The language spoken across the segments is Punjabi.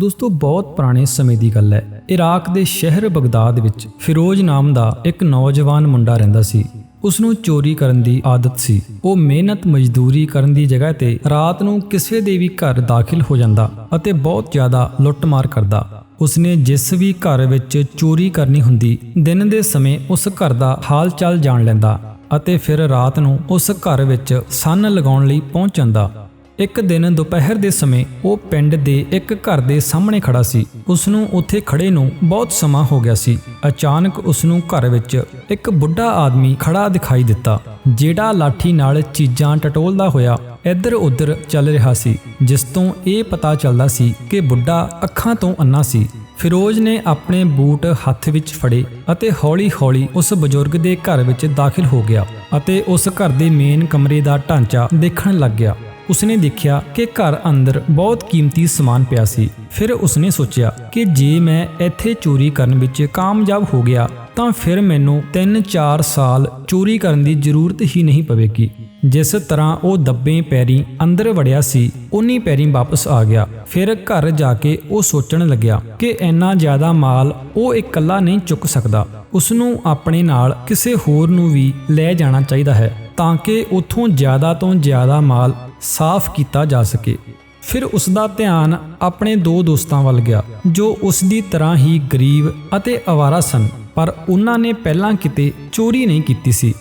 ਦੋਸਤੋ, ਬਹੁਤ ਪੁਰਾਣੇ ਸਮੇਂ ਦੀ ਗੱਲ ਹੈ। ਇਰਾਕ ਦੇ ਸ਼ਹਿਰ ਬਗਦਾਦ ਵਿੱਚ ਫਿਰੋਜ਼ ਨਾਮ ਦਾ ਇੱਕ ਨੌਜਵਾਨ ਮੁੰਡਾ ਰਹਿੰਦਾ ਸੀ। ਉਸ ਨੂੰ ਚੋਰੀ ਕਰਨ ਦੀ ਆਦਤ ਸੀ। ਉਹ ਮਿਹਨਤ, ਮਜ਼ਦੂਰੀ ਕਰਨ ਦੀ ਜਗ੍ਹਾ ਤੇ ਰਾਤ ਨੂੰ ਕਿਸੇ ਦੇ ਵੀ ਘਰ ਦਾਖਲ ਹੋ ਜਾਂਦਾ ਅਤੇ ਬਹੁਤ ਜ਼ਿਆਦਾ ਲੁੱਟਮਾਰ ਕਰਦਾ। ਉਸਨੇ ਜਿਸ ਵੀ ਘਰ ਵਿੱਚ ਚੋਰੀ ਕਰਨੀ ਹੁੰਦੀ, ਦਿਨ ਦੇ ਸਮੇਂ ਉਸ ਘਰ ਦਾ ਹਾਲ ਚਾਲ ਜਾਣ ਲੈਂਦਾ ਅਤੇ ਫਿਰ ਰਾਤ ਨੂੰ ਉਸ ਘਰ ਵਿੱਚ ਸੰਨ ਲਗਾਉਣ ਲਈ ਪਹੁੰਚ ਜਾਂਦਾ। ਇੱਕ ਦਿਨ ਦੁਪਹਿਰ ਦੇ ਸਮੇਂ ਉਹ ਪਿੰਡ ਦੇ ਇੱਕ ਘਰ ਦੇ ਸਾਹਮਣੇ ਖੜਾ ਸੀ। ਉਸ ਨੂੰ ਉੱਥੇ ਖੜੇ ਨੂੰ ਬਹੁਤ ਸਮਾਂ ਹੋ ਗਿਆ ਸੀ। ਅਚਾਨਕ ਉਸ ਨੂੰ ਘਰ ਵਿੱਚ ਇੱਕ ਬੁੱਢਾ ਆਦਮੀ ਖੜਾ ਦਿਖਾਈ ਦਿੱਤਾ, ਜਿਹੜਾ ਲਾਠੀ ਨਾਲ ਚੀਜ਼ਾਂ ਟਟੋਲਦਾ ਹੋਇਆ ਇੱਧਰ ਉੱਧਰ ਚੱਲ ਰਿਹਾ ਸੀ, ਜਿਸ ਤੋਂ ਇਹ ਪਤਾ ਚੱਲਦਾ ਸੀ ਕਿ ਬੁੱਢਾ ਅੱਖਾਂ ਤੋਂ ਅੰਨਾ ਸੀ। ਫਿਰੋਜ਼ ਨੇ ਆਪਣੇ ਬੂਟ ਹੱਥ ਵਿੱਚ ਫੜੇ ਅਤੇ ਹੌਲੀ-ਹੌਲੀ ਉਸ ਬਜ਼ੁਰਗ ਦੇ ਘਰ ਵਿੱਚ ਦਾਖਲ ਹੋ ਗਿਆ ਅਤੇ ਉਸ ਘਰ ਦੇ ਮੇਨ ਕਮਰੇ ਦਾ ਢਾਂਚਾ ਦੇਖਣ ਲੱਗ ਗਿਆ। ਉਸਨੇ ਦੇਖਿਆ ਕਿ ਘਰ ਅੰਦਰ ਬਹੁਤ ਕੀਮਤੀ ਸਮਾਨ ਪਿਆ ਸੀ। ਫਿਰ ਉਸਨੇ ਸੋਚਿਆ ਕਿ ਜੇ ਮੈਂ ਇੱਥੇ ਚੋਰੀ ਕਰਨ ਵਿੱਚ ਕਾਮਯਾਬ ਹੋ ਗਿਆ, ਤਾਂ ਫਿਰ ਮੈਨੂੰ 3-4 ਸਾਲ ਚੋਰੀ ਕਰਨ ਦੀ ਜ਼ਰੂਰਤ ਹੀ ਨਹੀਂ ਪਵੇਗੀ। ਜਿਸ ਤਰ੍ਹਾਂ ਉਹ ਦੱਬੇ ਪੈਰੀ ਅੰਦਰ ਵੜਿਆ ਸੀ ਉਨੀ ਪੈਰੀ ਵਾਪਸ ਆ ਗਿਆ। ਫਿਰ ਘਰ ਜਾ ਕੇ ਉਹ ਸੋਚਣ ਲੱਗਿਆ ਕਿ ਇੰਨਾ ਜ਼ਿਆਦਾ ਮਾਲ ਉਹ ਇਕੱਲਾ ਨਹੀਂ ਚੁੱਕ ਸਕਦਾ। ਉਸ ਨੂੰ ਆਪਣੇ ਨਾਲ ਕਿਸੇ ਹੋਰ ਨੂੰ ਵੀ ਲੈ ਜਾਣਾ ਚਾਹੀਦਾ ਹੈ, ਤਾਂ ਕਿ ਉਥੋਂ ਜ਼ਿਆਦਾ ਤੋਂ ਜ਼ਿਆਦਾ ਮਾਲ ਸਾਫ਼ ਕੀਤਾ ਜਾ ਸਕੇ। ਫਿਰ ਉਸ ਦਾ ਧਿਆਨ ਆਪਣੇ ਦੋ ਦੋਸਤਾਂ ਵੱਲ ਗਿਆ, ਜੋ ਉਸ ਦੀ ਤਰ੍ਹਾਂ ਹੀ ਗਰੀਬ ਅਤੇ ਆਵਾਰਾ ਸਨ, ਪਰ ਉਹਨਾਂ ਨੇ ਪਹਿਲਾਂ ਕਿਤੇ ਚੋਰੀ ਨਹੀਂ ਕੀਤੀ ਸੀ।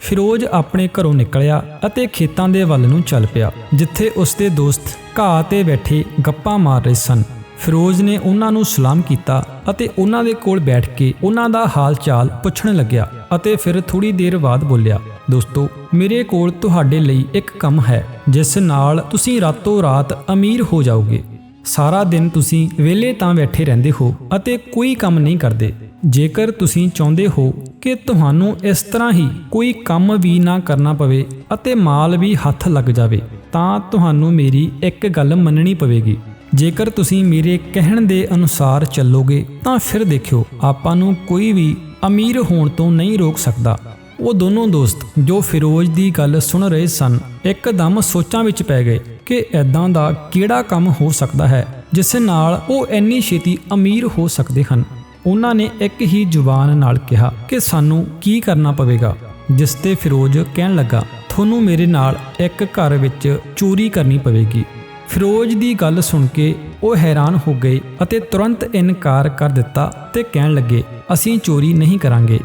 ਫਿਰੋਜ਼ ਆਪਣੇ ਘਰੋਂ ਨਿਕਲਿਆ ਅਤੇ ਖੇਤਾਂ ਦੇ ਵੱਲ ਨੂੰ ਚੱਲ ਪਿਆ, ਜਿੱਥੇ ਉਸ ਦੇ ਦੋਸਤ ਘਾਹ ਤੇ ਬੈਠੇ ਗੱਪਾਂ ਮਾਰ ਰਹੇ ਸਨ। ਫਿਰੋਜ਼ ਨੇ ਉਹਨਾਂ ਨੂੰ ਸਲਾਮ ਕੀਤਾ ਅਤੇ ਉਹਨਾਂ ਦੇ ਕੋਲ ਬੈਠ ਕੇ ਉਹਨਾਂ ਦਾ ਹਾਲ ਚਾਲ ਪੁੱਛਣ ਲੱਗਿਆ ਅਤੇ ਫਿਰ ਥੋੜੀ ਦੇਰ ਬਾਅਦ ਬੋਲਿਆ, ਦੋਸਤੋ, ਮੇਰੇ ਕੋਲ ਤੁਹਾਡੇ ਲਈ ਇੱਕ ਕੰਮ ਹੈ। ਜਿਸ ਨਾਲ ਤੁਸੀਂ ਰਾਤੋਂ ਰਾਤ ਅਮੀਰ ਹੋ ਜਾਓਗੇ। ਸਾਰਾ ਦਿਨ ਤੁਸੀਂ ਵਿਹਲੇ ਤਾਂ ਬੈਠੇ ਰਹਿੰਦੇ ਹੋ ਅਤੇ ਕੋਈ ਕੰਮ ਨਹੀਂ ਕਰਦੇ। ਜੇਕਰ ਤੁਸੀਂ ਚਾਹੁੰਦੇ ਹੋ ਕਿ ਤੁਹਾਨੂੰ ਇਸ ਤਰ੍ਹਾਂ ਹੀ ਕੋਈ ਕੰਮ ਵੀ ਨਾ ਕਰਨਾ ਪਵੇ ਅਤੇ ਮਾਲ ਵੀ ਹੱਥ ਲੱਗ ਜਾਵੇ, ਤਾਂ ਤੁਹਾਨੂੰ ਮੇਰੀ ਇੱਕ ਗੱਲ ਮੰਨਣੀ ਪਵੇਗੀ। ਜੇਕਰ ਤੁਸੀਂ ਮੇਰੇ ਕਹਿਣ ਦੇ ਅਨੁਸਾਰ ਚੱਲੋਗੇ, ਤਾਂ ਫਿਰ ਦੇਖਿਓ, ਆਪਾਂ ਨੂੰ ਕੋਈ ਵੀ ਅਮੀਰ ਹੋਣ ਤੋਂ ਨਹੀਂ ਰੋਕ ਸਕਦਾ। ਉਹ ਦੋਨੋਂ ਦੋਸਤ ਜੋ ਫਿਰੋਜ਼ ਦੀ ਗੱਲ ਸੁਣ ਰਹੇ ਸਨ, ਇੱਕਦਮ ਸੋਚਾਂ ਵਿੱਚ ਪੈ ਗਏ ਕਿ ਐਦਾਂ ਦਾ ਕਿਹੜਾ ਕੰਮ ਹੋ ਸਕਦਾ ਹੈ, ਜਿਸ ਨਾਲ ਉਹ ਇੰਨੀ ਛੇਤੀ ਅਮੀਰ ਹੋ ਸਕਦੇ ਹਨ। ਉਹਨਾਂ ਨੇ ਇੱਕ ਹੀ ਜ਼ੁਬਾਨ ਨਾਲ ਕਿਹਾ ਕਿ ਸਾਨੂੰ ਕੀ ਕਰਨਾ ਪਵੇਗਾ? ਜਿਸ ਤੇ ਫਿਰੋਜ਼ ਕਹਿਣ ਲੱਗਾ, ਤੁਹਾਨੂੰ ਮੇਰੇ ਨਾਲ ਇੱਕ ਘਰ ਵਿੱਚ ਚੋਰੀ ਕਰਨੀ ਪਵੇਗੀ। ਫਿਰੋਜ਼ ਦੀ ਗੱਲ ਸੁਣ ਕੇ ਉਹ ਹੈਰਾਨ ਹੋ ਗਏ ਅਤੇ ਤੁਰੰਤ ਇਨਕਾਰ ਕਰ ਦਿੱਤਾ ਤੇ ਕਹਿਣ ਲੱਗੇ, ਅਸੀਂ ਚੋਰੀ ਨਹੀਂ ਕਰਾਂਗੇ।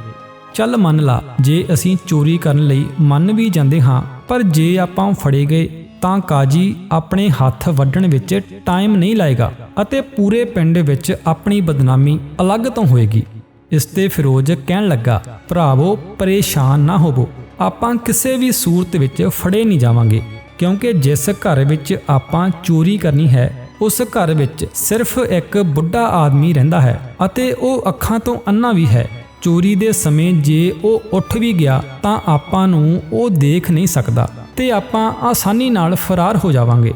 ਚੱਲ ਮੰਨ ਲਾ, ਜੇ ਅਸੀਂ ਚੋਰੀ ਕਰਨ ਲਈ ਮੰਨ ਵੀ ਜਾਂਦੇ ਹਾਂ, ਪਰ ਜੇ ਆਪਾਂ ਫੜੇ ਗਏ, ਤਾਂ ਕਾਜੀ ਆਪਣੇ ਹੱਥ ਵੱਢਣ ਵਿੱਚ ਟਾਈਮ ਨਹੀਂ ਲਾਏਗਾ ਅਤੇ ਪੂਰੇ ਪਿੰਡ ਵਿੱਚ ਆਪਣੀ ਬਦਨਾਮੀ ਅਲੱਗ ਤੋਂ ਹੋਏਗੀ। ਇਸ ਤੇ ਫਿਰੋਜ਼ ਕਹਿਣ ਲੱਗਾ, ਭਰਾਵੋ, ਪਰੇਸ਼ਾਨ ਨਾ ਹੋਵੋ। ਆਪਾਂ ਕਿਸੇ ਵੀ ਸੂਰਤ ਵਿੱਚ ਫੜੇ ਨਹੀਂ ਜਾਵਾਂਗੇ, ਕਿਉਂਕਿ ਜਿਸ ਘਰ ਵਿੱਚ ਆਪਾਂ ਚੋਰੀ ਕਰਨੀ ਹੈ, ਉਸ ਘਰ ਵਿੱਚ ਸਿਰਫ ਇੱਕ ਬੁੱਢਾ ਆਦਮੀ ਰਹਿੰਦਾ ਹੈ ਅਤੇ ਉਹ ਅੱਖਾਂ ਤੋਂ ਅੰਨਾ ਵੀ ਹੈ। ਚੋਰੀ ਦੇ ਸਮੇਂ ਜੇ ਉਹ ਉੱਠ ਵੀ ਗਿਆ ਤਾਂ ਆਪਾਂ ਨੂੰ ਉਹ ਦੇਖ ਨਹੀਂ ਸਕਦਾ ਤੇ ਆਪਾਂ ਆਸਾਨੀ ਨਾਲ ਫਰਾਰ ਹੋ ਜਾਵਾਂਗੇ।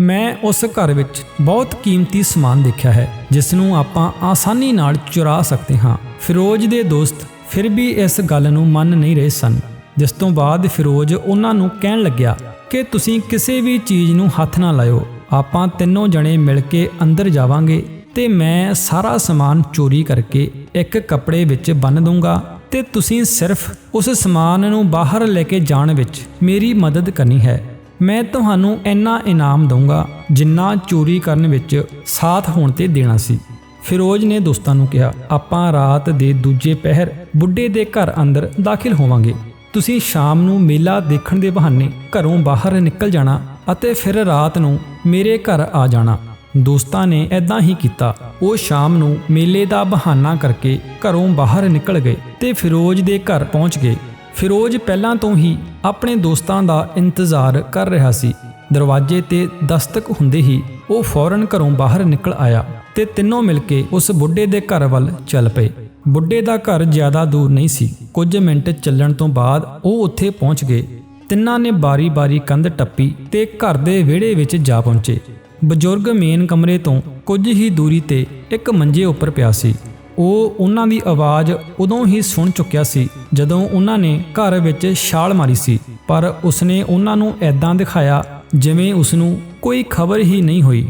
ਮੈਂ ਉਸ ਘਰ ਵਿੱਚ ਬਹੁਤ ਕੀਮਤੀ ਸਮਾਨ ਦੇਖਿਆ ਹੈ, ਜਿਸ ਨੂੰ ਆਪਾਂ ਆਸਾਨੀ ਨਾਲ ਚੁਰਾ ਸਕਦੇ ਹਾਂ। ਫਿਰੋਜ਼ ਦੇ ਦੋਸਤ ਫਿਰ ਵੀ ਇਸ ਗੱਲ ਨੂੰ ਮੰਨ ਨਹੀਂ ਰਹੇ ਸਨ, ਜਿਸ ਤੋਂ ਬਾਅਦ ਫਿਰੋਜ਼ ਉਹਨਾਂ ਨੂੰ ਕਹਿਣ ਲੱਗਿਆ ਕਿ ਤੁਸੀਂ ਕਿਸੇ ਵੀ ਚੀਜ਼ ਨੂੰ ਹੱਥ ਨਾ ਲਾਇਓ, ਆਪਾਂ ਤਿੰਨੋਂ ਜਣੇ ਮਿਲ ਕੇ ਅੰਦਰ ਜਾਵਾਂਗੇ ਤੇ ਮੈਂ ਸਾਰਾ ਸਮਾਨ ਚੋਰੀ ਕਰਕੇ ਇੱਕ ਕੱਪੜੇ ਵਿੱਚ ਬੰਨ ਦੂੰਗਾ ਤੇ ਤੁਸੀਂ ਸਿਰਫ ਉਸ ਸਮਾਨ ਨੂੰ ਬਾਹਰ ਲੈ ਕੇ ਜਾਣ ਵਿੱਚ ਮੇਰੀ ਮਦਦ ਕਰਨੀ ਹੈ। ਮੈਂ ਤੁਹਾਨੂੰ ਇੰਨਾ ਇਨਾਮ ਦਊਂਗਾ ਜਿੰਨਾ ਚੋਰੀ ਕਰਨ ਵਿੱਚ ਸਾਥ ਹੋਣ ਤੇ ਦੇਣਾ ਸੀ। ਫਿਰੋਜ਼ ਨੇ ਦੋਸਤਾਂ ਨੂੰ ਕਿਹਾ, ਆਪਾਂ ਰਾਤ ਦੇ ਦੂਜੇ ਪਹਿਰ ਬੁੱਢੇ ਦੇ ਘਰ ਅੰਦਰ ਦਾਖਲ ਹੋਵਾਂਗੇ। ਤੁਸੀਂ ਸ਼ਾਮ ਨੂੰ ਮੇਲਾ ਦੇਖਣ ਦੇ ਬਹਾਨੇ ਘਰੋਂ ਬਾਹਰ ਨਿਕਲ ਜਾਣਾ ਅਤੇ ਫਿਰ ਰਾਤ ਨੂੰ ਮੇਰੇ ਘਰ ਆ ਜਾਣਾ। ਦੋਸਤਾਂ ਨੇ ਐਦਾਂ ਹੀ ਕੀਤਾ। ਉਹ ਸ਼ਾਮ ਨੂੰ ਮੇਲੇ ਦਾ ਬਹਾਨਾ ਕਰਕੇ ਘਰੋਂ ਬਾਹਰ ਨਿਕਲ ਗਏ ਤੇ ਫਿਰੋਜ਼ ਦੇ ਘਰ ਪਹੁੰਚ ਗਏ। ਫਿਰੋਜ਼ ਪਹਿਲਾਂ ਤੋਂ ਹੀ ਆਪਣੇ ਦੋਸਤਾਂ ਦਾ ਇੰਤਜ਼ਾਰ ਕਰ ਰਿਹਾ ਸੀ। ਦਰਵਾਜ਼ੇ ਤੇ ਦਸਤਕ ਹੁੰਦੇ ਹੀ ਉਹ ਫੌਰਨ ਘਰੋਂ ਬਾਹਰ ਨਿਕਲ ਆਇਆ ਤੇ ਤਿੰਨੋਂ ਮਿਲ ਕੇ ਉਸ ਬੁੱਢੇ ਦੇ ਘਰ ਵੱਲ ਚੱਲ ਪਏ। ਬੁੱਢੇ ਦਾ ਘਰ ਜ਼ਿਆਦਾ ਦੂਰ ਨਹੀਂ ਸੀ। ਕੁਝ ਮਿੰਟ ਚੱਲਣ ਤੋਂ ਬਾਅਦ ਉਹ ਉੱਥੇ ਪਹੁੰਚ ਗਏ। ਤਿੰਨਾਂ ਨੇ ਬਾਰੀ-ਬਾਰੀ ਕੰਧ ਟੱਪੀ ਤੇ ਘਰ ਦੇ ਵਿਹੜੇ ਵਿੱਚ ਜਾ ਪਹੁੰਚੇ। ਬਜ਼ੁਰਗ ਮੇਨ ਕਮਰੇ ਤੋਂ ਕੁਝ ਹੀ ਦੂਰੀ ਤੇ ਇੱਕ ਮੰਜੇ ਉੱਪਰ ਪਿਆ ਸੀ। ਉਹ ਉਹਨਾਂ ਦੀ ਆਵਾਜ਼ ਉਦੋਂ ਹੀ ਸੁਣ ਚੁੱਕਿਆ ਸੀ, ਜਦੋਂ ਉਹਨਾਂ ਨੇ ਘਰ ਵਿੱਚ ਛਾਲ ਮਾਰੀ ਸੀ। ਪਰ ਉਸਨੇ ਉਹਨਾਂ ਨੂੰ ਐਦਾਂ ਦਿਖਾਇਆ ਜਿਵੇਂ ਉਸ ਨੂੰ ਕੋਈ ਖਬਰ ਹੀ ਨਹੀਂ ਹੋਈ।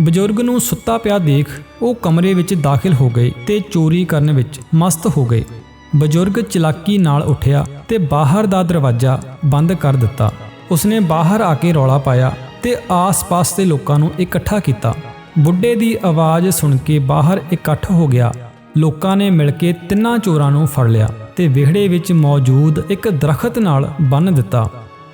ਬਜ਼ੁਰਗ ਨੂੰ ਸੁੱਤਾ ਪਿਆ ਦੇਖ ਉਹ ਕਮਰੇ ਵਿੱਚ ਦਾਖਲ ਹੋ ਗਏ ਤੇ ਚੋਰੀ ਕਰਨ ਵਿੱਚ ਮਸਤ ਹੋ ਗਏ। ਬਜ਼ੁਰਗ ਚਲਾਕੀ ਨਾਲ ਉੱਠਿਆ ਤੇ ਬਾਹਰ ਦਾ ਦਰਵਾਜ਼ਾ ਬੰਦ ਕਰ ਦਿੱਤਾ। ਉਸਨੇ ਬਾਹਰ ਆ ਕੇ ਰੌਲਾ ਪਾਇਆ ਤੇ ਆਸ-ਪਾਸ ਦੇ ਲੋਕਾਂ ਨੂੰ ਇਕੱਠਾ ਕੀਤਾ। ਬੁੱਢੇ ਦੀ ਆਵਾਜ਼ ਸੁਣ ਕੇ ਬਾਹਰ ਇਕੱਠ ਹੋ ਗਿਆ। ਲੋਕਾਂ ਨੇ ਮਿਲ ਕੇ ਤਿੰਨਾਂ ਚੋਰਾਂ ਨੂੰ ਫੜ ਲਿਆ ਤੇ ਵਿਹੜੇ ਵਿੱਚ ਮੌਜੂਦ ਇੱਕ ਦਰਖਤ ਨਾਲ ਬੰਨ੍ਹ ਦਿੱਤਾ।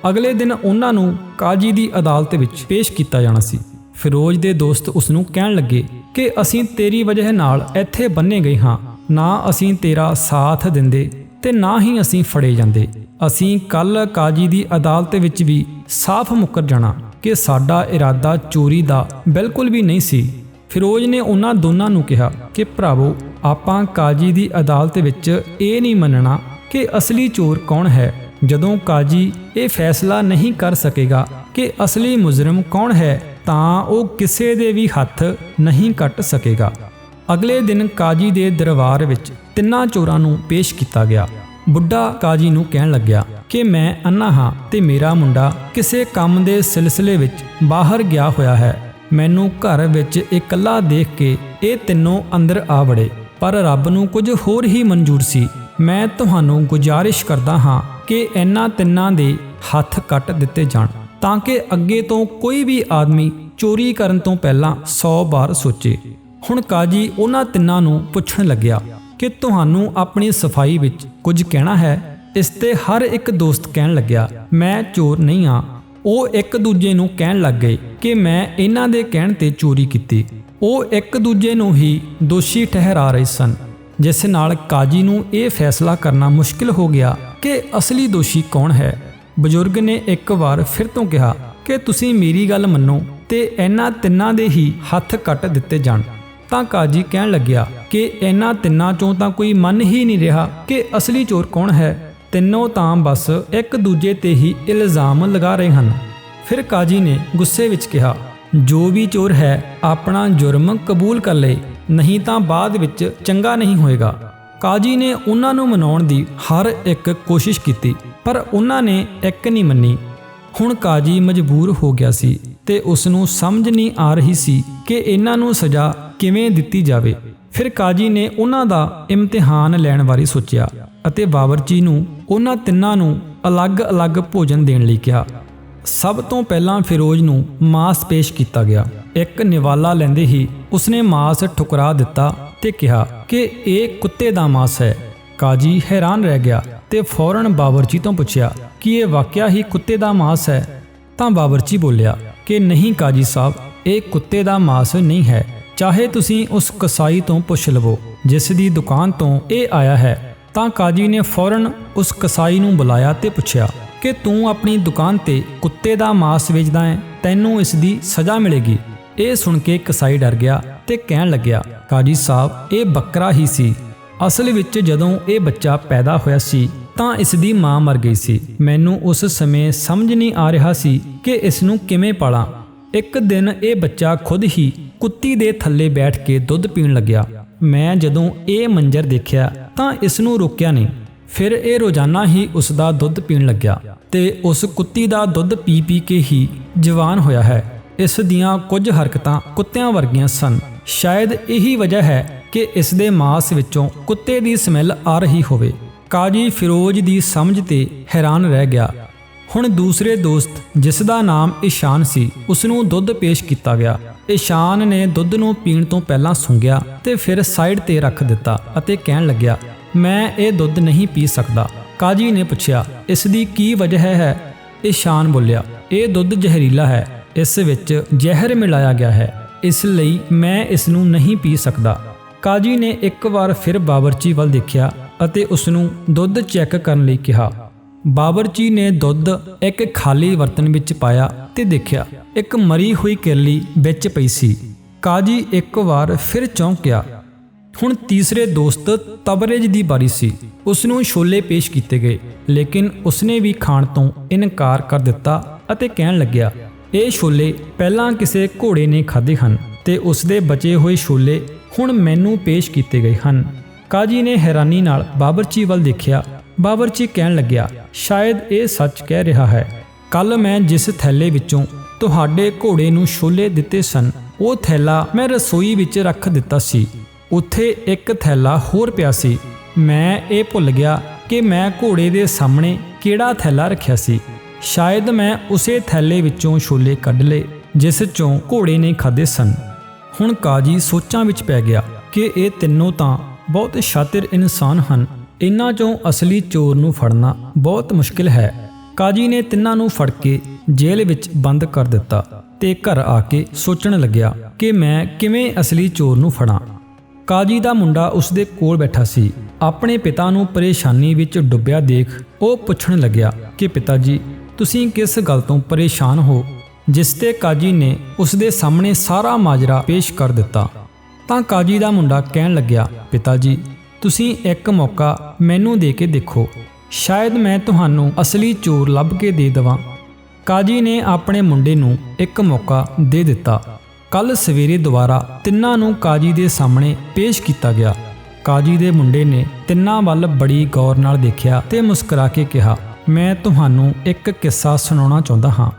ਅਗਲੇ ਦਿਨ ਉਹਨਾਂ ਨੂੰ ਕਾਜੀ ਦੀ ਅਦਾਲਤ ਵਿੱਚ ਪੇਸ਼ ਕੀਤਾ ਜਾਣਾ ਸੀ। ਫਿਰੋਜ਼ ਦੇ ਦੋਸਤ ਉਸ ਨੂੰ ਕਹਿਣ ਲੱਗੇ ਕਿ, ਅਸੀਂ ਤੇਰੀ ਵਜ੍ਹਾ ਨਾਲ ਇੱਥੇ ਬੰਨੇ ਗਏ ਹਾਂ। ਨਾ ਅਸੀਂ ਤੇਰਾ ਸਾਥ ਦਿੰਦੇ ਤੇ ਨਾ ਹੀ ਅਸੀਂ ਫੜੇ ਜਾਂਦੇ। ਅਸੀਂ ਕੱਲ ਕਾਜੀ ਦੀ ਅਦਾਲਤ ਵਿੱਚ ਵੀ ਸਾਫ਼ ਮੁੱਕਰ ਜਾਣਾ ਕਿ ਸਾਡਾ ਇਰਾਦਾ ਚੋਰੀ ਦਾ ਬਿਲਕੁਲ ਵੀ ਨਹੀਂ ਸੀ। ਫਿਰੋਜ਼ ਨੇ ਉਹਨਾਂ ਦੋਨਾਂ ਨੂੰ ਕਿਹਾ ਕਿ ਭਰਾਵੋ, ਆਪਾਂ ਕਾਜੀ ਦੀ ਅਦਾਲਤ ਵਿੱਚ ਇਹ ਨਹੀਂ ਮੰਨਣਾ ਕਿ ਅਸਲੀ ਚੋਰ ਕੌਣ ਹੈ। ਜਦੋਂ ਕਾਜੀ ਇਹ ਫੈਸਲਾ ਨਹੀਂ ਕਰ ਸਕੇਗਾ ਕਿ ਅਸਲੀ ਮੁਜਰਮ ਕੌਣ ਹੈ, ਤਾਂ ਉਹ ਕਿਸੇ ਦੇ ਵੀ ਹੱਥ ਨਹੀਂ ਕੱਟ ਸਕੇਗਾ। ਅਗਲੇ ਦਿਨ ਕਾਜੀ ਦੇ ਦਰਬਾਰ ਵਿੱਚ ਤਿੰਨਾਂ ਚੋਰਾਂ ਨੂੰ ਪੇਸ਼ ਕੀਤਾ ਗਿਆ। ਬੁੱਢਾ ਕਾਜੀ ਨੂੰ ਕਹਿਣ ਲੱਗਿਆ ਕਿ ਮੈਂ ਅੰਨਾ ਹਾਂ ਤੇ ਮੇਰਾ ਮੁੰਡਾ ਕਿਸੇ ਕੰਮ ਦੇ ਸਿਲਸਿਲੇ ਵਿੱਚ ਬਾਹਰ ਗਿਆ ਹੋਇਆ ਹੈ। ਮੈਨੂੰ ਘਰ ਵਿੱਚ ਇਕੱਲਾ ਦੇਖ ਕੇ ਇਹ ਤਿੰਨੋਂ ਅੰਦਰ ਆ ਵੜੇ, ਪਰ ਰੱਬ ਨੂੰ ਕੁਝ ਹੋਰ ਹੀ ਮਨਜ਼ੂਰ ਸੀ। ਮੈਂ ਤੁਹਾਨੂੰ ਗੁਜ਼ਾਰਿਸ਼ ਕਰਦਾ ਹਾਂ ਕਿ ਇਹਨਾਂ ਤਿੰਨਾਂ ਦੇ ਹੱਥ ਕੱਟ ਦਿੱਤੇ ਜਾਣ, ਤਾਂ ਕਿ ਅੱਗੇ ਤੋਂ ਕੋਈ ਵੀ ਆਦਮੀ ਚੋਰੀ ਕਰਨ ਤੋਂ ਪਹਿਲਾਂ 100 ਵਾਰ ਸੋਚੇ। ਹੁਣ ਕਾਜੀ ਉਹਨਾਂ ਤਿੰਨਾਂ ਨੂੰ ਪੁੱਛਣ ਲੱਗਿਆ ਕਿ ਤੁਹਾਨੂੰ ਆਪਣੀ ਸਫ਼ਾਈ ਵਿੱਚ ਕੁਝ ਕਹਿਣਾ ਹੈ? ਇਸ ਤੇ ਹਰ ਇੱਕ ਦੋਸਤ ਕਹਿਣ ਲੱਗਿਆ, ਮੈਂ ਚੋਰ ਨਹੀਂ ਹਾਂ ਉਹ ਇੱਕ ਦੂਜੇ ਨੂੰ ਕਹਿਣ ਲੱਗ ਗਏ ਕਿ ਮੈਂ ਇਹਨਾਂ ਦੇ ਕਹਿਣ ਤੇ ਚੋਰੀ ਕੀਤੀ। ਉਹ ਇੱਕ ਦੂਜੇ ਨੂੰ ਹੀ ਦੋਸ਼ੀ ਠਹਿਰਾ ਰਹੇ ਸਨ, ਜਿਸ ਨਾਲ ਕਾਜੀ ਨੂੰ ਇਹ ਫੈਸਲਾ ਕਰਨਾ ਮੁਸ਼ਕਿਲ ਹੋ ਗਿਆ ਕਿ ਅਸਲੀ ਦੋਸ਼ੀ ਕੌਣ ਹੈ। ਬਜ਼ੁਰਗ ਨੇ ਇੱਕ ਵਾਰ ਫਿਰ ਤੋਂ ਕਿਹਾ ਕਿ, ਤੁਸੀਂ ਮੇਰੀ ਗੱਲ ਮੰਨੋ ਤੇ ਇਹਨਾਂ ਤਿੰਨਾਂ ਦੇ ਹੀ ਹੱਥ ਕੱਟ ਦਿੱਤੇ ਜਾਣ। ਤਾਂ ਕਾਜੀ ਕਹਿਣ ਲੱਗਿਆ ਕਿ, ਇਹਨਾਂ ਤਿੰਨਾਂ ਚੋਂ ਤਾਂ ਕੋਈ ਮੰਨ ਹੀ ਨਹੀਂ ਰਿਹਾ ਕਿ ਅਸਲੀ ਚੋਰ ਕੌਣ ਹੈ। ਤਿੰਨੋਂ ਤਾਂ ਬਸ ਇੱਕ ਦੂਜੇ ਤੇ ਹੀ ਇਲਜ਼ਾਮ ਲਗਾ ਰਹੇ ਹਨ। ਫਿਰ ਕਾਜੀ ਨੇ ਗੁੱਸੇ ਵਿੱਚ ਕਿਹਾ, ਜੋ ਵੀ ਚੋਰ ਹੈ, ਆਪਣਾ ਜੁਰਮ ਕਬੂਲ ਕਰ ਲੇ, ਨਹੀਂ ਤਾਂ ਬਾਅਦ ਵਿੱਚ ਚੰਗਾ ਨਹੀਂ ਹੋਏਗਾ। ਕਾਜੀ ਨੇ ਉਹਨਾਂ ਨੂੰ ਮਨਾਉਣ ਦੀ ਹਰ ਇੱਕ ਕੋਸ਼ਿਸ਼ ਕੀਤੀ, ਪਰ ਉਹਨਾਂ ਨੇ ਇੱਕ ਨਹੀਂ ਮੰਨੀ। ਹੁਣ ਕਾਜੀ ਮਜਬੂਰ ਹੋ ਗਿਆ ਸੀ ਤੇ ਉਸ ਨੂੰ ਸਮਝ ਨਹੀਂ ਆ ਰਹੀ ਸੀ ਕਿ ਇਹਨਾਂ ਨੂੰ ਸਜ਼ਾ ਕਿਵੇਂ ਦਿੱਤੀ ਜਾਵੇ। ਫਿਰ ਕਾਜੀ ਨੇ ਉਹਨਾਂ ਦਾ ਇਮਤਿਹਾਨ ਲੈਣ ਬਾਰੇ ਸੋਚਿਆ। ਅਤੇ ਬਾਵਰਚੀ ਨੂੰ ਉਹਨਾਂ ਤਿੰਨਾਂ ਨੂੰ ਅਲੱਗ-ਅਲੱਗ ਭੋਜਨ ਦੇਣ ਲਈ ਕਿਹਾ। ਸਭ ਤੋਂ ਪਹਿਲਾਂ ਫਿਰੋਜ਼ ਨੂੰ ਮਾਸ ਪੇਸ਼ ਕੀਤਾ ਗਿਆ। ਇੱਕ ਨਿਵਾਲਾ ਲੈਂਦੇ ਹੀ ਉਸਨੇ ਮਾਸ ਠੁਕਰਾ ਦਿੱਤਾ ਤੇ ਕਿਹਾ ਕਿ ਇਹ ਕੁੱਤੇ ਦਾ ਮਾਸ ਹੈ। ਕਾਜੀ ਹੈਰਾਨ ਰਹਿ ਗਿਆ ਤੇ ਫੌਰਨ ਬਾਵਰਚੀ ਤੋਂ ਪੁੱਛਿਆ ਕਿ ਇਹ ਵਾਕਿਆ ਹੀ ਕੁੱਤੇ ਦਾ ਮਾਸ ਹੈ? ਤਾਂ ਬਾਵਰਚੀ ਬੋਲਿਆ ਕਿ ਨਹੀਂ ਕਾਜੀ ਸਾਹਿਬ, ਇਹ ਕੁੱਤੇ ਦਾ ਮਾਸ ਨਹੀਂ ਹੈ। ਚਾਹੇ ਤੁਸੀਂ ਉਸ ਕਸਾਈ ਤੋਂ ਪੁੱਛ ਲਵੋ, ਜਿਸ ਦੀ ਦੁਕਾਨ ਤੋਂ ਇਹ ਆਇਆ ਹੈ। ਤਾਂ ਕਾਜੀ ਨੇ ਫੌਰਨ ਉਸ ਕਸਾਈ ਨੂੰ ਬੁਲਾਇਆ ਤੇ ਪੁੱਛਿਆ ਕਿ ਤੂੰ ਆਪਣੀ ਦੁਕਾਨ ਤੇ ਕੁੱਤੇ ਦਾ ਮਾਸ ਵੇਚਦਾ ਹੈ? ਤੈਨੂੰ ਇਸ ਦੀ ਸਜ਼ਾ ਮਿਲੇਗੀ। ਇਹ ਸੁਣ ਕੇ ਕਸਾਈ ਡਰ ਗਿਆ ਤੇ ਕਹਿਣ ਲੱਗਿਆ, ਕਾਜੀ ਸਾਹਿਬ, ਇਹ ਬੱਕਰਾ ਹੀ ਸੀ। ਅਸਲ ਵਿੱਚ ਜਦੋਂ ਇਹ ਬੱਚਾ ਪੈਦਾ ਹੋਇਆ ਸੀ, ਤਾਂ ਇਸ ਦੀ ਮਾਂ ਮਰ ਗਈ ਸੀ। ਮੈਨੂੰ ਉਸ ਸਮੇਂ ਸਮਝ ਨਹੀਂ ਆ ਰਿਹਾ ਸੀ ਕਿ ਇਸ ਨੂੰ ਕਿਵੇਂ ਪਾਲਾਂ। ਇੱਕ ਦਿਨ ਇਹ ਬੱਚਾ ਖੁਦ ਹੀ ਕੁੱਤੀ ਦੇ ਥੱਲੇ ਬੈਠ ਕੇ ਦੁੱਧ ਪੀਣ ਲੱਗਿਆ। ਮੈਂ ਜਦੋਂ ਇਹ ਮੰਜ਼ਰ ਦੇਖਿਆ ਤਾਂ ਇਸ ਨੂੰ ਰੋਕਿਆ ਨਹੀਂ। ਫਿਰ ਇਹ ਰੋਜ਼ਾਨਾ ਹੀ ਉਸ ਦਾ ਦੁੱਧ ਪੀਣ ਲੱਗਿਆ ਤੇ ਉਸ ਕੁੱਤੀ ਦਾ ਦੁੱਧ ਪੀ ਪੀ ਕੇ ਹੀ ਜਵਾਨ ਹੋਇਆ ਹੈ। ਇਸ ਦੀਆਂ ਕੁਝ ਹਰਕਤਾਂ ਕੁੱਤਿਆਂ ਵਰਗੀਆਂ ਸਨ। ਸ਼ਾਇਦ ਇਹੀ ਵਜ੍ਹਾ ਹੈ ਕਿ ਇਸ ਦੇ ਮਾਸ ਵਿੱਚੋਂ ਕੁੱਤੇ ਦੀ ਸਮੈਲ ਆ ਰਹੀ ਹੋਵੇ। ਕਾਜੀ ਫਿਰੋਜ਼ ਦੀ ਸਮਝ ਤੇ ਹੈਰਾਨ ਰਹਿ ਗਿਆ। ਹੁਣ ਦੂਸਰੇ ਦੋਸਤ, ਜਿਸ ਦਾ ਨਾਮ ਈਸ਼ਾਨ ਸੀ ਉਸ ਨੂੰ ਦੁੱਧ ਪੇਸ਼ ਕੀਤਾ ਗਿਆ। ਈਸ਼ਾਨ ਨੇ ਦੁੱਧ ਨੂੰ ਪੀਣ ਤੋਂ ਪਹਿਲਾਂ ਸੁੰਘਿਆ ਤੇ ਫਿਰ ਸਾਈਡ ਤੇ ਰੱਖ ਦਿੱਤਾ ਅਤੇ ਕਹਿਣ ਲੱਗਿਆ, ਮੈਂ ਇਹ ਦੁੱਧ ਨਹੀਂ ਪੀ ਸਕਦਾ। ਕਾਜੀ ਨੇ ਪੁੱਛਿਆ, ਇਸ ਦੀ ਕੀ ਵਜ੍ਹਾ ਹੈ? ਈਸ਼ਾਨ ਬੋਲਿਆ, ਇਹ ਦੁੱਧ ਜ਼ਹਿਰੀਲਾ ਹੈ। ਇਸ ਵਿੱਚ ਜ਼ਹਿਰ ਮਿਲਾਇਆ ਗਿਆ ਹੈ। ਇਸ ਲਈ ਮੈਂ ਇਸ ਨੂੰ ਨਹੀਂ ਪੀ ਸਕਦਾ। ਕਾਜੀ ਨੇ ਇੱਕ ਵਾਰ ਫਿਰ ਬਾਵਰਚੀ ਵੱਲ ਦੇਖਿਆ ਅਤੇ ਉਸ ਨੂੰ ਦੁੱਧ ਚੈੱਕ ਕਰਨ ਲਈ ਕਿਹਾ ਬਾਬਰਚੀ ਨੇ ਦੁੱਧ ਇੱਕ ਖਾਲੀ ਬਰਤਨ ਵਿੱਚ ਪਾਇਆ ਤੇ ਦੇਖਿਆ, ਇੱਕ ਮਰੀ ਹੋਈ ਕਿਰਲੀ ਵਿੱਚ ਪਈ ਸੀ। ਕਾਜੀ ਇੱਕ ਵਾਰ ਫਿਰ ਚੌਂਕਿਆ ਹੁਣ ਤੀਸਰੇ ਦੋਸਤ ਤਬਰੇਜ ਦੀ ਵਾਰੀ ਸੀ। ਉਸ ਨੂੰ ਛੋਲੇ ਪੇਸ਼ ਕੀਤੇ ਗਏ, ਲੇਕਿਨ ਉਸਨੇ ਵੀ ਖਾਣ ਤੋਂ ਇਨਕਾਰ ਕਰ ਦਿੱਤਾ ਅਤੇ ਕਹਿਣ ਲੱਗਿਆ, ਇਹ ਛੋਲੇ ਪਹਿਲਾਂ ਕਿਸੇ ਘੋੜੇ ਨੇ ਖਾਧੇ ਹਨ ਤੇ ਉਸ ਦੇ ਬਚੇ ਹੋਏ ਛੋਲੇ ਹੁਣ ਮੈਨੂੰ ਪੇਸ਼ ਕੀਤੇ ਗਏ ਹਨ। ਕਾਜੀ ਨੇ ਹੈਰਾਨੀ ਨਾਲ ਬਾਬਰਚੀ ਵੱਲ ਦੇਖਿਆ ਬਾਬਰਚੀ ਕਹਿਣ ਲੱਗਿਆ, ਸ਼ਾਇਦ ਇਹ ਸੱਚ ਕਹਿ ਰਿਹਾ ਹੈ। ਕੱਲ ਮੈਂ ਜਿਸ ਥੈਲੇ ਵਿੱਚੋਂ ਤੁਹਾਡੇ ਘੋੜੇ ਨੂੰ ਛੋਲੇ ਦਿੱਤੇ ਸਨ, ਉਹ ਥੈਲਾ ਮੈਂ ਰਸੋਈ ਵਿੱਚ ਰੱਖ ਦਿੱਤਾ ਸੀ। ਉੱਥੇ ਇੱਕ ਥੈਲਾ ਹੋਰ ਪਿਆ ਸੀ। ਮੈਂ ਇਹ ਭੁੱਲ ਗਿਆ ਕਿ ਮੈਂ ਘੋੜੇ ਦੇ ਸਾਹਮਣੇ ਕਿਹੜਾ ਥੈਲਾ ਰੱਖਿਆ ਸੀ। ਸ਼ਾਇਦ ਮੈਂ ਉਸੇ ਥੈਲੇ ਵਿੱਚੋਂ ਛੋਲੇ ਕੱਢ ਲਏ, ਜਿਸ ਚੋਂ ਘੋੜੇ ਨੇ ਖਾਦੇ ਸਨ। ਹੁਣ ਕਾਜੀ ਸੋਚਾਂ ਵਿੱਚ ਪੈ ਗਿਆ ਕਿ ਇਹ ਤਿੰਨੋਂ ਤਾਂ ਬਹੁਤ ਸ਼ਾਤਿਰ ਇਨਸਾਨ ਹਨ। ਇਹਨਾਂ ਚੋਂ ਅਸਲੀ ਚੋਰ ਨੂੰ ਫੜਨਾ ਬਹੁਤ ਮੁਸ਼ਕਿਲ ਹੈ। ਕਾਜੀ ਨੇ ਤਿੰਨਾਂ ਨੂੰ ਫੜ ਕੇ ਜੇਲ੍ਹ ਵਿੱਚ ਬੰਦ ਕਰ ਦਿੱਤਾ ਤੇ ਘਰ ਆ ਕੇ ਸੋਚਣ ਲੱਗਿਆ ਕਿ ਮੈਂ ਕਿਵੇਂ ਅਸਲੀ ਚੋਰ ਨੂੰ ਫੜਾਂ। ਕਾਜੀ ਦਾ ਮੁੰਡਾ ਉਸਦੇ ਕੋਲ ਬੈਠਾ ਸੀ। ਆਪਣੇ ਪਿਤਾ ਨੂੰ ਪਰੇਸ਼ਾਨੀ ਵਿੱਚ ਡੁੱਬਿਆ ਦੇਖ ਉਹ ਪੁੱਛਣ ਲੱਗਿਆ ਕਿ ਪਿਤਾ ਜੀ ਤੁਸੀਂ ਕਿਸ ਗੱਲ ਤੋਂ ਪਰੇਸ਼ਾਨ ਹੋ? ਜਿਸ ਤੇ ਕਾਜੀ ਨੇ ਉਸਦੇ ਸਾਹਮਣੇ ਸਾਰਾ ਮਾਜਰਾ ਪੇਸ਼ ਕਰ ਦਿੱਤਾ। ਤਾਂ ਕਾਜੀ ਦਾ ਮੁੰਡਾ ਕਹਿਣ ਲੱਗਿਆ ਪਿਤਾ ਜੀ ਤੁਸੀਂ ਇੱਕ ਮੌਕਾ ਮੈਨੂੰ ਦੇ ਕੇ ਦੇਖੋ। ਸ਼ਾਇਦ ਮੈਂ ਤੁਹਾਨੂੰ ਅਸਲੀ ਚੋਰ ਲੱਭ ਕੇ ਦੇ ਦਵਾਂ। ਕਾਜੀ ਨੇ ਆਪਣੇ ਮੁੰਡੇ ਨੂੰ ਇੱਕ ਮੌਕਾ ਦੇ ਦਿੱਤਾ। ਕੱਲ ਸਵੇਰੇ ਦੁਬਾਰਾ ਤਿੰਨਾਂ ਨੂੰ ਕਾਜੀ ਦੇ ਸਾਹਮਣੇ ਪੇਸ਼ ਕੀਤਾ ਗਿਆ। ਕਾਜੀ ਦੇ ਮੁੰਡੇ ਨੇ ਤਿੰਨਾਂ ਵੱਲ ਬੜੀ ਗੌਰ ਨਾਲ ਦੇਖਿਆ ਤੇ ਮੁਸਕਰਾ ਕੇ ਕਿਹਾ, ਮੈਂ ਤੁਹਾਨੂੰ ਇੱਕ ਕਿੱਸਾ ਸੁਣਾਉਣਾ ਚਾਹੁੰਦਾ ਹਾਂ।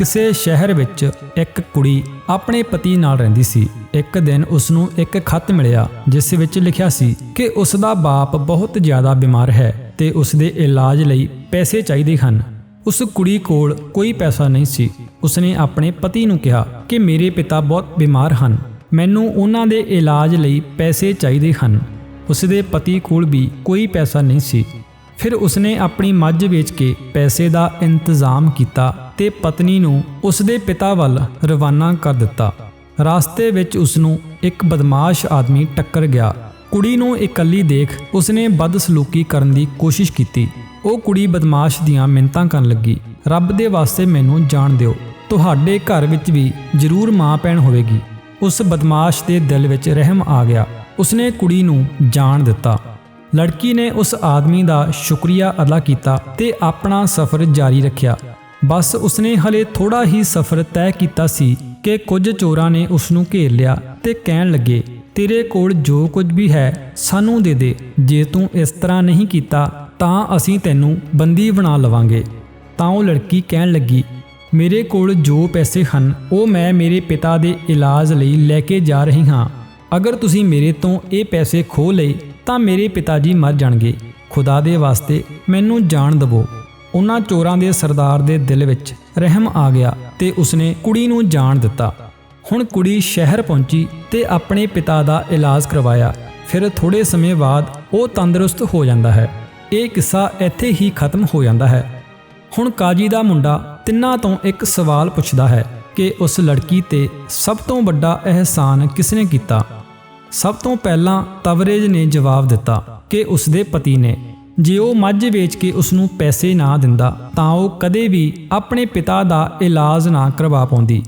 ਕਿਸੇ ਸ਼ਹਿਰ ਵਿੱਚ ਇੱਕ ਕੁੜੀ ਆਪਣੇ ਪਤੀ ਨਾਲ ਰਹਿੰਦੀ ਸੀ। ਇੱਕ ਦਿਨ ਉਸ ਨੂੰ ਇੱਕ ਖਤ ਮਿਲਿਆ, ਜਿਸ ਵਿੱਚ ਲਿਖਿਆ ਸੀ ਕਿ ਉਸ ਦਾ ਬਾਪ ਬਹੁਤ ਜ਼ਿਆਦਾ ਬਿਮਾਰ ਹੈ ਤੇ ਉਸ ਦੇ ਇਲਾਜ ਲਈ ਪੈਸੇ ਚਾਹੀਦੇ ਹਨ। ਉਸ ਕੁੜੀ ਕੋਲ ਕੋਈ ਪੈਸਾ ਨਹੀਂ ਸੀ। ਉਸਨੇ ਆਪਣੇ ਪਤੀ ਨੂੰ ਕਿਹਾ ਕਿ ਮੇਰੇ ਪਿਤਾ ਬਹੁਤ ਬਿਮਾਰ ਹਨ। ਮੈਨੂੰ ਉਹਨਾਂ ਦੇ ਇਲਾਜ ਲਈ ਪੈਸੇ ਚਾਹੀਦੇ ਹਨ। ਉਸਦੇ ਪਤੀ ਕੋਲ ਵੀ ਕੋਈ ਪੈਸਾ ਨਹੀਂ ਸੀ। ਫਿਰ ਉਸਨੇ ਆਪਣੀ ਮੱਝ ਵੇਚ ਕੇ ਪੈਸੇ ਦਾ ਇੰਤਜ਼ਾਮ ਕੀਤਾ ਤੇ ਪਤਨੀ ਨੂੰ ਉਸ ਦੇ ਪਿਤਾ ਵੱਲ ਰਵਾਨਾ ਕਰ ਦਿੱਤਾ। ਰਾਸਤੇ ਵਿੱਚ ਉਸ ਨੂੰ ਇੱਕ ਬਦਮਾਸ਼ ਆਦਮੀ ਟੱਕਰ ਗਿਆ। ਕੁੜੀ ਨੂੰ ਇਕੱਲੀ ਦੇਖ ਉਸਨੇ ਬਦਸਲੂਕੀ ਕਰਨ ਦੀ ਕੋਸ਼ਿਸ਼ ਕੀਤੀ। ਉਹ ਕੁੜੀ ਬਦਮਾਸ਼ ਦੀਆਂ ਮਿੰਤਾਂ ਕਰਨ ਲੱਗੀ। ਰੱਬ ਦੇ ਵਾਸਤੇ ਮੈਨੂੰ ਜਾਣ ਦਿਓ। ਤੁਹਾਡੇ ਘਰ ਵਿੱਚ ਵੀ ਜ਼ਰੂਰ ਮਾਂ ਭੈਣ ਹੋਵੇਗੀ। ਉਸ ਬਦਮਾਸ਼ ਦੇ ਦਿਲ ਵਿੱਚ ਰਹਿਮ ਆ ਗਿਆ। ਉਸਨੇ ਕੁੜੀ ਨੂੰ ਜਾਣ ਦਿੱਤਾ। ਲੜਕੀ ਨੇ ਉਸ ਆਦਮੀ ਦਾ ਸ਼ੁਕਰੀਆ ਅਦਾ ਕੀਤਾ ਤੇ ਆਪਣਾ ਸਫ਼ਰ ਜਾਰੀ ਰੱਖਿਆ। ਬਸ ਉਸਨੇ ਹਲੇ ਥੋੜਾ ਹੀ ਸਫ਼ਰ ਤੈਅ ਕੀਤਾ ਸੀ ਕਿ ਕੁਝ ਚੋਰਾਂ ਨੇ ਉਸ ਨੂੰ ਘੇਰ ਲਿਆ ਤੇ ਕਹਿਣ ਲੱਗੇ, ਤੇਰੇ ਕੋਲ ਜੋ ਕੁਝ ਵੀ ਹੈ, ਸਾਨੂੰ ਦੇ ਦੇ। ਜੇ ਤੂੰ ਇਸ ਤਰ੍ਹਾਂ ਨਹੀਂ ਕੀਤਾ, ਤਾਂ ਅਸੀਂ ਤੈਨੂੰ ਬੰਦੀ ਬਣਾ ਲਵਾਂਗੇ। ਤਾਂ ਉਹ ਲੜਕੀ ਕਹਿਣ ਲੱਗੀ, ਮੇਰੇ ਕੋਲ ਜੋ ਪੈਸੇ ਹਨ, ਉਹ ਮੈਂ ਮੇਰੇ ਪਿਤਾ ਦੇ ਇਲਾਜ ਲਈ ਲੈ ਕੇ ਜਾ ਰਹੀ ਹਾਂ। ਅਗਰ ਤੁਸੀਂ ਮੇਰੇ ਤੋਂ ਇਹ ਪੈਸੇ ਖੋਹ ਲਏ, ਤਾਂ ਮੇਰੇ ਪਿਤਾ ਜੀ ਮਰ ਜਾਣਗੇ। ਖੁਦਾ ਦੇ ਵਾਸਤੇ ਮੈਨੂੰ ਜਾਣ ਦਿਵੋ। ਉਹਨਾਂ ਚੋਰਾਂ ਦੇ ਸਰਦਾਰ ਦੇ ਦਿਲ ਵਿੱਚ ਰਹਿਮ ਆ ਗਿਆ ਤੇ ਉਸਨੇ ਕੁੜੀ ਨੂੰ ਜਾਣ ਦਿੱਤਾ। ਹੁਣ ਕੁੜੀ ਸ਼ਹਿਰ ਪਹੁੰਚੀ ਤੇ ਆਪਣੇ ਪਿਤਾ ਦਾ ਇਲਾਜ ਕਰਵਾਇਆ। ਫਿਰ ਥੋੜੇ ਸਮੇਂ ਬਾਅਦ ਉਹ ਤੰਦਰੁਸਤ ਹੋ ਜਾਂਦਾ ਹੈ। ਇਹ ਕਿੱਸਾ ਇੱਥੇ ਹੀ ਖਤਮ ਹੋ ਜਾਂਦਾ ਹੈ। ਹੁਣ ਕਾਜੀ ਦਾ ਮੁੰਡਾ ਤਿੰਨਾਂ ਤੋਂ ਇੱਕ ਸਵਾਲ ਪੁੱਛਦਾ ਹੈ ਕਿ ਉਸ ਲੜਕੀ ਤੇ ਸਭ ਤੋਂ ਵੱਡਾ ਅਹਿਸਾਨ ਕਿਸਨੇ ਕੀਤਾ? ਸਭ ਤੋਂ ਪਹਿਲਾਂ ਤਵਰੇਜ ਨੇ ਜਵਾਬ ਦਿੱਤਾ ਕਿ ਉਸਦੇ ਪਤੀ ਨੇ ਜੇ ਉਹ ਮੱਝ ਵੇਚ ਕੇ ਉਸ ਨੂੰ ਪੈਸੇ ਨਾ ਦਿੰਦਾ, ਤਾਂ ਉਹ ਕਦੇ ਵੀ ਆਪਣੇ ਪਿਤਾ ਦਾ ਇਲਾਜ ਨਾ ਕਰਵਾ ਪਾਉਂਦੀ।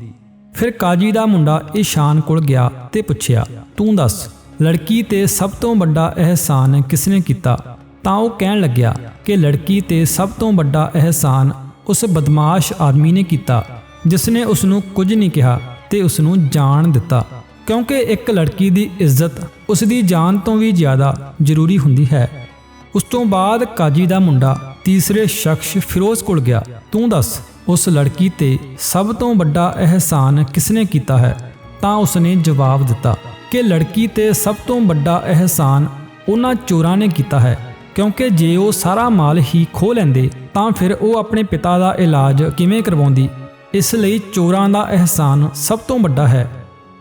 ਫਿਰ ਕਾਜੀ ਦਾ ਮੁੰਡਾ ਈਸ਼ਾਨ ਕੋਲ ਗਿਆ ਤੇ ਪੁੱਛਿਆ, ਤੂੰ ਦੱਸ, ਲੜਕੀ ਤੇ ਸਭ ਤੋਂ ਵੱਡਾ ਅਹਿਸਾਨ ਕਿਸਨੇ ਕੀਤਾ? ਤਾਂ ਉਹ ਕਹਿਣ ਲੱਗਿਆ ਕਿ ਲੜਕੀ ਤੇ ਸਭ ਤੋਂ ਵੱਡਾ ਅਹਿਸਾਨ ਉਸ ਬਦਮਾਸ਼ ਆਦਮੀ ਨੇ ਕੀਤਾ, ਜਿਸਨੇ ਉਸ ਨੂੰ ਕੁਝ ਨਹੀਂ ਕਿਹਾ ਤੇ ਉਸ ਨੂੰ ਜਾਣ ਦਿੱਤਾ। ਕਿਉਂਕਿ ਇੱਕ ਲੜਕੀ ਦੀ ਇੱਜ਼ਤ ਉਸ ਦੀ ਜਾਨ ਤੋਂ ਵੀ ਜ਼ਿਆਦਾ ਜ਼ਰੂਰੀ ਹੁੰਦੀ ਹੈ। ਉਸ ਤੋਂ ਬਾਅਦ ਕਾਜੀ ਦਾ ਮੁੰਡਾ ਤੀਸਰੇ ਸ਼ਖਸ ਫਿਰੋਜ਼ ਕੋਲ ਗਿਆ। ਤੂੰ ਦੱਸ, ਉਸ ਲੜਕੀ ਤੇ ਸਭ ਤੋਂ ਵੱਡਾ ਅਹਿਸਾਨ ਕਿਸਨੇ ਕੀਤਾ ਹੈ? ਤਾਂ ਉਸਨੇ ਜਵਾਬ ਦਿੱਤਾ ਕਿ ਲੜਕੀ ਤੇ ਸਭ ਤੋਂ ਵੱਡਾ ਅਹਿਸਾਨ ਉਹਨਾਂ ਚੋਰਾਂ ਨੇ ਕੀਤਾ ਹੈ, ਕਿਉਂਕਿ ਜੇ ਉਹ ਸਾਰਾ ਮਾਲ ਹੀ ਖੋਹ ਲੈਂਦੇ, ਤਾਂ ਫਿਰ ਉਹ ਆਪਣੇ ਪਿਤਾ ਦਾ ਇਲਾਜ ਕਿਵੇਂ ਕਰਵਾਉਂਦੀ? ਇਸ ਲਈ ਚੋਰਾਂ ਦਾ ਅਹਿਸਾਨ ਸਭ ਤੋਂ ਵੱਡਾ ਹੈ।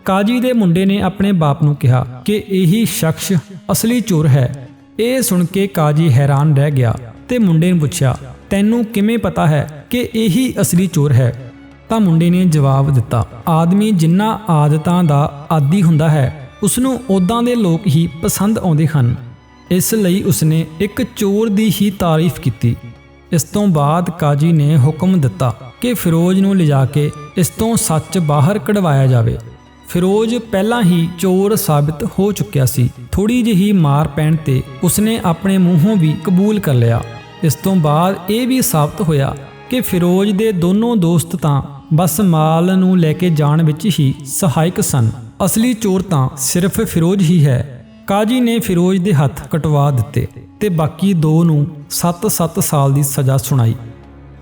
ਕਾਜੀ ਦੇ ਮੁੰਡੇ ਨੇ ਆਪਣੇ ਬਾਪ ਨੂੰ ਕਿਹਾ ਕਿ ਇਹੀ ਸ਼ਖਸ ਅਸਲੀ ਚੋਰ ਹੈ। ਇਹ ਸੁਣ ਕੇ ਕਾਜੀ ਹੈਰਾਨ ਰਹਿ ਗਿਆ ਤੇ ਮੁੰਡੇ ਨੂੰ ਪੁੱਛਿਆ, ਤੈਨੂੰ ਕਿਵੇਂ ਪਤਾ ਹੈ ਕਿ ਇਹੀ ਅਸਲੀ ਚੋਰ ਹੈ? ਤਾਂ ਮੁੰਡੇ ਨੇ ਜਵਾਬ ਦਿੱਤਾ, ਆਦਮੀ ਜਿੰਨਾ ਆਦਤਾਂ ਦਾ ਆਦੀ ਹੁੰਦਾ ਹੈ ਉਸ ਨੂੰ ਉਦਾਂ ਦੇ ਲੋਕ ਹੀ ਪਸੰਦ ਆਉਂਦੇ ਹਨ। ਇਸ ਲਈ ਉਸਨੇ ਇੱਕ ਚੋਰ ਦੀ ਹੀ ਤਾਰੀਫ ਕੀਤੀ। ਇਸ ਤੋਂ ਬਾਅਦ ਕਾਜੀ ਨੇ ਹੁਕਮ ਦਿੱਤਾ ਕਿ ਫਿਰੋਜ਼ ਨੂੰ ਲਿਜਾ ਕੇ ਇਸ ਤੋਂ ਸੱਚ ਬਾਹਰ ਕਢਵਾਇਆ ਜਾਵੇ। ਫਿਰੋਜ਼ ਪਹਿਲਾਂ ਹੀ ਚੋਰ ਸਾਬਿਤ ਹੋ ਚੁੱਕਿਆ ਸੀ। ਥੋੜੀ ਜਿਹੀ ਮਾਰ ਪੈਣ ਤੇ ਉਸਨੇ ਆਪਣੇ ਮੂੰਹੋਂ ਵੀ ਕਬੂਲ ਕਰ ਲਿਆ। ਇਸ ਤੋਂ ਬਾਅਦ ਇਹ ਵੀ ਸਾਬਤ ਹੋਇਆ ਕਿ ਫਿਰੋਜ਼ ਦੇ ਦੋਨੋਂ ਦੋਸਤ ਤਾਂ ਬਸ ਮਾਲ ਨੂੰ ਲੈ ਕੇ ਜਾਣ ਵਿੱਚ ਹੀ ਸਹਾਇਕ ਸਨ। ਅਸਲੀ ਚੋਰ ਤਾਂ ਸਿਰਫ ਫਿਰੋਜ਼ ਹੀ ਹੈ। ਕਾਜੀ ਨੇ ਫਿਰੋਜ਼ ਦੇ ਹੱਥ ਕਟਵਾ ਦਿੱਤੇ ਤੇ ਬਾਕੀ ਦੋ ਨੂੰ 7-7 ਸਾਲ ਦੀ ਸਜ਼ਾ ਸੁਣਾਈ।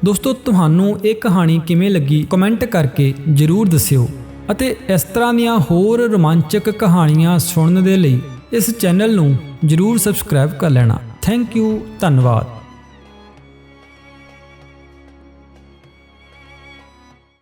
ਦੋਸਤੋ, ਤੁਹਾਨੂੰ ਇਹ ਕਹਾਣੀ ਕਿਵੇਂ ਲੱਗੀ ਕਮੈਂਟ ਕਰਕੇ ਜਰੂਰ ਦੱਸਿਓ ਅਤੇ ਇਸ ਤਰ੍ਹਾਂ ਦੀਆਂ ਹੋਰ ਰੋਮਾਂਚਕ ਕਹਾਣੀਆਂ ਸੁਣਨ ਦੇ ਲਈ ਇਸ ਚੈਨਲ ਨੂੰ ਜਰੂਰ ਸਬਸਕ੍ਰਾਈਬ ਕਰ ਲੈਣਾ। ਥੈਂਕ ਯੂ ਧੰਨਵਾਦ।